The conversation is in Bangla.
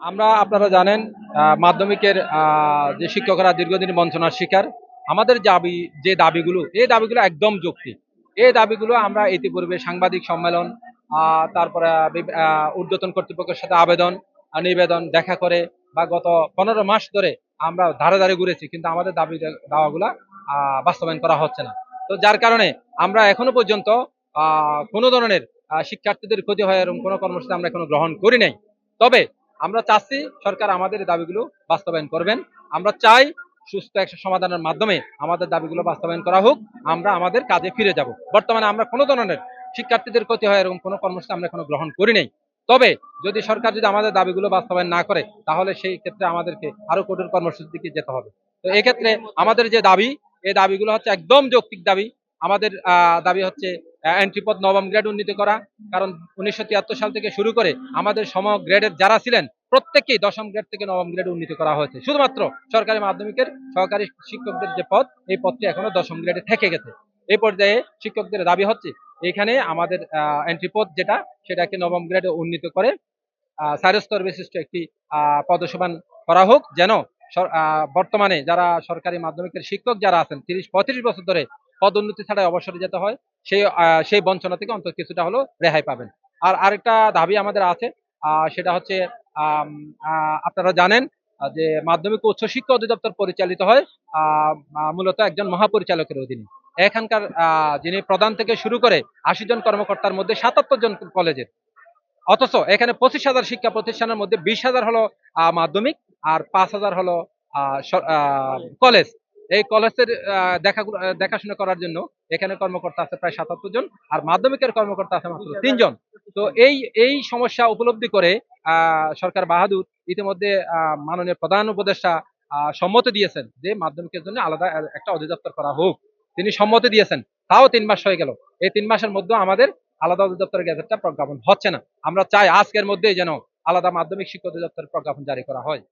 আমরা, আপনারা জানেন মাধ্যমিকের যে শিক্ষকরা দীর্ঘদিন বঞ্চনার শিকার, আমাদের দাবি, যে দাবিগুলো, এই দাবিগুলো একদম যৌক্তিক। এই দাবিগুলো আমরা ইতিপূর্বে সাংবাদিক সম্মেলন তারপরে ঊর্ধ্বতন কর্তৃপক্ষের সাথে আবেদন নিবেদন, দেখা করে বা গত পনেরো মাস ধরে আমরা ধারে ধারে ঘুরেছি, কিন্তু আমাদের দাবি, দাওয়াগুলা বাস্তবায়ন করা হচ্ছে না। তো যার কারণে আমরা এখনও পর্যন্ত কোনো ধরনের শিক্ষার্থীদের ক্ষতি হয় এরকম কোনো কর্মসূচি আমরা এখনও গ্রহণ করি নাই। তবে আমরা চাচ্ছি সরকার আমাদের দাবিগুলো বাস্তবায়ন করবেন। আমরা চাই সুস্থ একটা সমাধানের মাধ্যমে আমাদের দাবিগুলো বাস্তবায়ন করা হোক, আমরা আমাদের কাজে ফিরে যাব। বর্তমানে আমরা কোনো ধরনের শিক্ষার্থীদের ক্ষতি হয় এরকম কোনো কর্মসূচি আমরা এখনও গ্রহণ করি নাই। তবে যদি সরকার যদি আমাদের দাবিগুলো বাস্তবায়ন না করে, তাহলে সেই ক্ষেত্রে আমাদেরকে আরও কঠোর কর্মসূচির দিকে যেতে হবে। তো এক্ষেত্রে আমাদের যে দাবি, এই দাবিগুলো হচ্ছে একদম যৌক্তিক দাবি। আমাদের দাবি হচ্ছে এন্ট্রিপদ নবম গ্রেড উন্নীত করা। কারণ উনিশশো তিয়াত্তর সাল থেকে শুরু করে আমাদের সম গ্রেডের যারা ছিলেন প্রত্যেককেই দশম গ্রেড থেকে নবম গ্রেড উন্নীত করা হয়েছে। শুধুমাত্র সরকারি মাধ্যমিকের সহকারী শিক্ষকদের যে পদ এই পদটি এখনও দশম গ্রেডে থেকে গেছে। এই পর্যায়ে শিক্ষকদের দাবি হচ্ছে এখানে আমাদের এন্ট্রি পদ যেটা সেটাকে নবম গ্রেডে উন্নীত করে আহ, বিশিষ্ট একটি পদসমান করা হোক। যেন বর্তমানে যারা সরকারি মাধ্যমিকের শিক্ষক যারা আছেন তিরিশ পঁয়ত্রিশ বছর ধরে পদোন্নতি ছাড়াই অবসরে যেতে হয়, সেই সেই বঞ্চনা থেকে অন্তত কিছুটা হলো রেহাই পাবেন। আর আরেকটা দাবি আমাদের আছে সেটা হচ্ছে আপনারা জানেন যে মাধ্যমিক উচ্চ শিক্ষা অধিদপ্তর পরিচালিত হয় মূলত একজন মহাপরিচালকের অধীনে। এখানকার যিনি প্রধান থেকে শুরু করে আশি জন কর্মকর্তার মধ্যে সাতাত্তর জন কলেজের। অথচ এখানে পঁচিশ হাজার শিক্ষা প্রতিষ্ঠানের মধ্যে বিশ হাজার হলো মাধ্যমিক আর পাঁচ হাজার হলো কলেজ। এই কলেজের দেখা দেখাশোনা করার জন্য এখানে কর্মকর্তা আছে প্রায় সাতাত্তর জন আর মাধ্যমিকের কর্মকর্তা আছে মাত্র তিনজন। তো এই এই সমস্যা উপলব্ধি করে সরকার বাহাদুর ইতিমধ্যে মাননীয় প্রধান উপদেষ্টা সম্মতি দিয়েছেন যে মাধ্যমিকের জন্য আলাদা একটা অধিদপ্তর করা হোক। তিনি সম্মতি দিয়েছেন তাও তিন মাস হয়ে গেল। এই তিন মাসের মধ্যে আমাদের আলাদা অধিদপ্তরের গ্যাজেটটা প্রজ্ঞাপন হচ্ছে না। আমরা চাই আজকের মধ্যেই যেন আলাদা মাধ্যমিক শিক্ষা অধিদপ্তরের প্রজ্ঞাপন জারি করা হয়।